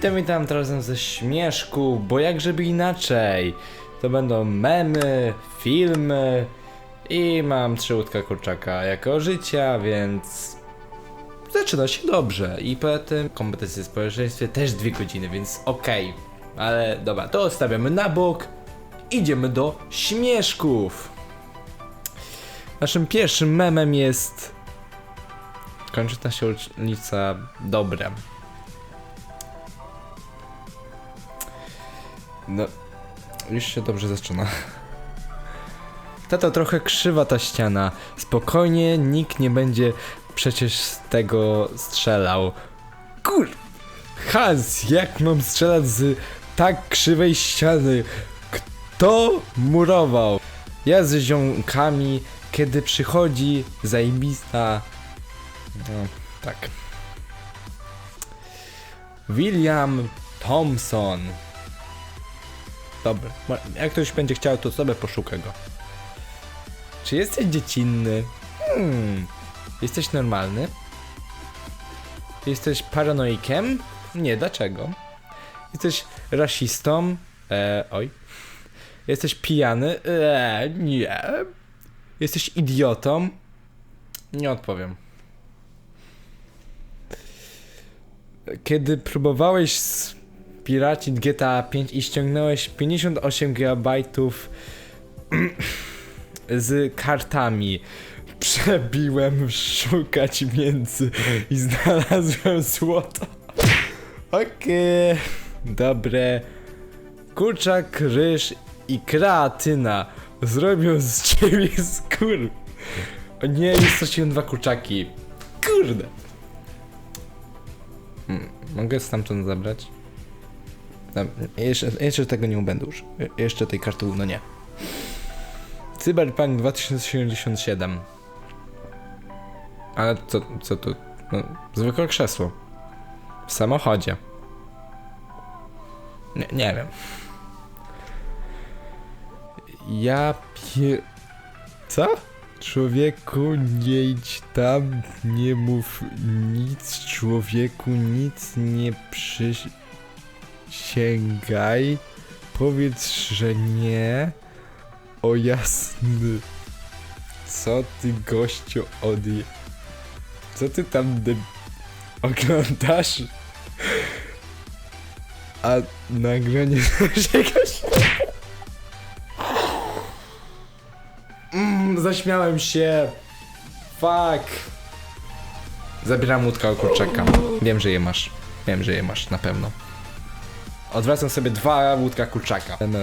Witam, witam teraz ze śmieszku, bo jak żeby inaczej. To będą memy, filmy i mam trzy łódka kurczaka jako życia, więc zaczyna się dobrze. I poza tym kompetencje w społeczeństwie też dwie godziny, więc okej. Ale dobra, to odstawiamy na bok. Idziemy do śmieszków. Naszym pierwszym memem jest kończy się ulica Dobre. No, już się dobrze zaczyna. Tato, trochę krzywa ta ściana. Spokojnie, nikt nie będzie przecież z tego strzelał. Kur... Hans, jak mam strzelać z tak krzywej ściany? Kto murował? Ja z ziomkami, kiedy przychodzi zajebista... No, tak. William Thompson. Dobra, mo- jak ktoś będzie chciał, to sobie poszuka go. Czy jesteś dziecinny? Hmm. Jesteś normalny? Jesteś paranoikiem? Nie, dlaczego? Jesteś rasistą? E, oj. Jesteś pijany? E, nie. Jesteś idiotą? Nie odpowiem. Kiedy próbowałeś spiracić GTA 5 i ściągnąłeś 58 GB z kartami. Przebiłem szukać między i znalazłem złoto. Okej, dobre. Kurczak, ryż i kreatyna zrobią z ciebie skór. O nie, już straciłem dwa kurczaki. Kurde. Hmm, mogę stamtąd zabrać? Jeszcze, jeszcze tego nie będę już. Jeszcze tej karty, no nie. Cyberpunk 2077. Ale co, co tu? No, zwykłe krzesło. W samochodzie. Nie, nie wiem. Ja pie... Co? Człowieku, nie idź tam, nie mów nic, człowieku, nic nie przysięgaj. Powiedz, że nie. O jasny. Co ty gościu odje... Co ty tam de... oglądasz? A nagranie czegoś... Mmm, zaśmiałem się. Fuck. Zabieram łódka o kurczaka. Wiem, że je masz. Wiem, że je masz, na pewno. Odwracam sobie dwa łódka kurczaka. No.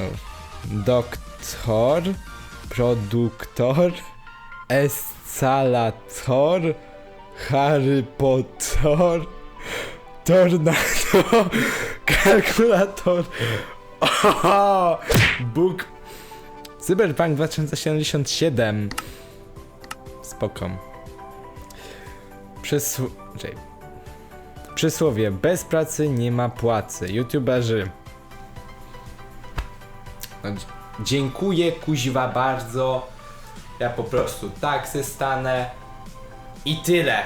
Doktor, produktor, eskalator, Harry Potter, tornado, kalkulator, o, Bóg, Cyberpunk 2077. Spoko. Czekaj. Przysłowie, bez pracy nie ma płacy. YouTuberzy. No, Dziękuję kuźwa bardzo. Ja po prostu tak se stanę. I tyle.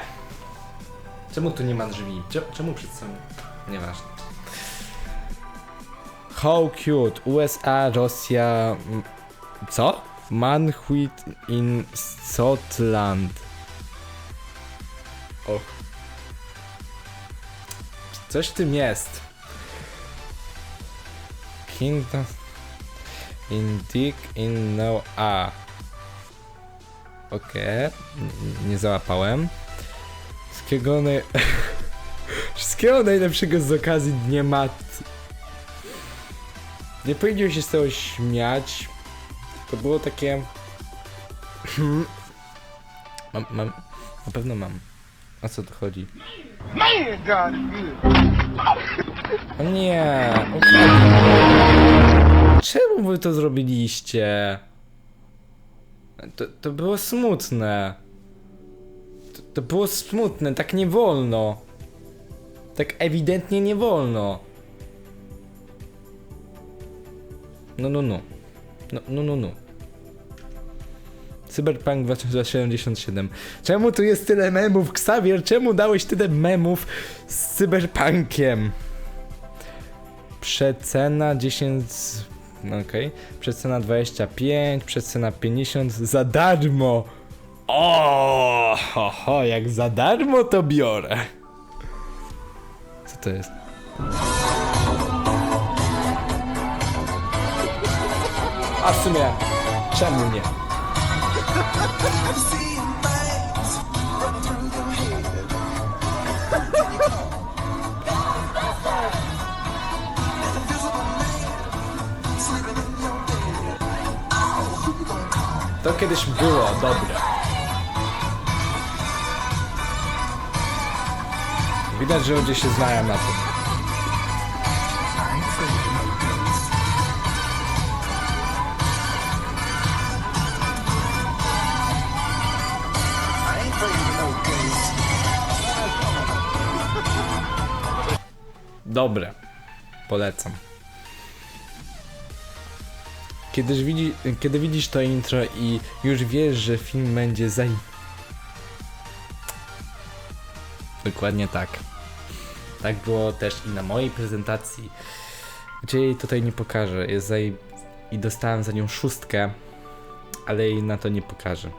Czemu tu nie ma drzwi? Cze- Czemu przed sobą? Nieważne. How cute. USA, Rosja. Co? Manhuit in Scotland. Och. Coś w tym jest. Kingdom. In Dick in no A. Okej. N- Nie załapałem. Wszystkiego naj... Wszystkiego najlepszego z okazji Dnia Matki. Nie powinien się z tego śmiać. To było takie... Hmm. mam, mam... Na pewno mam. O co to chodzi? Man, God. O nie! Czemu wy to zrobiliście? To, to było smutne. To, to było smutne, tak nie wolno. Tak ewidentnie nie wolno. No, no, no. No, no, no, no. Cyberpunk 2077. Czemu tu jest tyle memów, Xavier? Czemu dałeś tyle memów z Cyberpunkiem? Przecena 10. No okej. Przecena 25, przecena 50 za darmo. O, ho, ho, jak za darmo to biorę. Co to jest? A w sumie, czemu nie? To kiedyś było dobre. Widać, że ludzie się znają na tym. Dobre. Polecam. Widzi, kiedy widzisz to intro i już wiesz, że film będzie zaj... Dokładnie tak. Tak było też i na mojej prezentacji. Gdzie jej tutaj nie pokażę. Jest zaj... I dostałem za nią szóstkę, ale jej na to nie pokażę.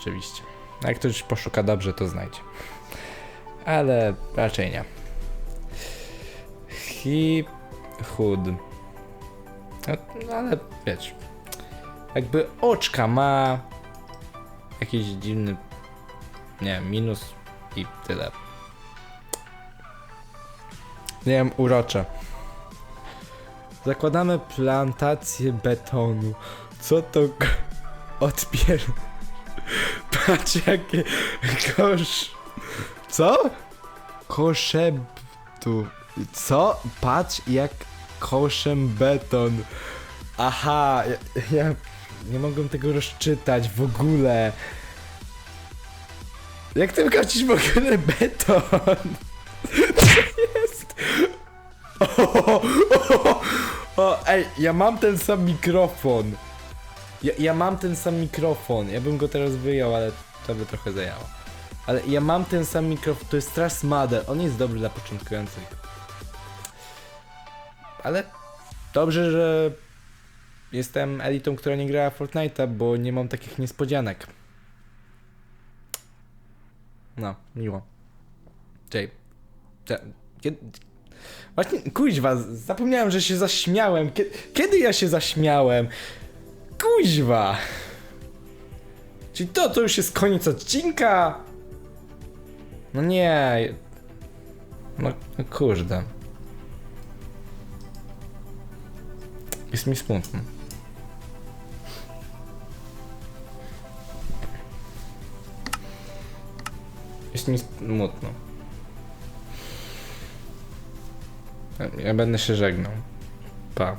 Oczywiście. Jak ktoś poszuka dobrze, to znajdzie. Ale raczej nie. Hi... Hood. No, no ale wiesz, jakby oczka ma jakiś dziwny, nie wiem, minus i tyle. Nie wiem, urocze. Zakładamy plantację betonu. Co to odpier... Patrz jakie kosz... Co? Koszebtu. Co? Patrz jak koszem beton. Aha, ja, ja nie mogłem tego rozczytać w ogóle. Jak ty kocisz w ogóle beton? Co jest? O, o, o, o, ej, ja mam ten sam mikrofon. Ja, ja mam ten sam mikrofon. Ja bym go teraz wyjął, ale to by trochę zajęło. Ale ja mam ten sam mikrofon. To jest Strass Model. On jest dobry dla początkujących. Ale dobrze, że jestem elitą, która nie grała Fortnite'a, bo nie mam takich niespodzianek. No, miło. Jay. Kiedy... Właśnie, kuźwa, zapomniałem, że się zaśmiałem. Kiedy, kiedy ja się zaśmiałem? Kuźwa! Czyli to, to już jest koniec odcinka? No nie. No, no kurde. Jest mi smutno. Jest mi smutno. Ja- będę się żegnał. Pa.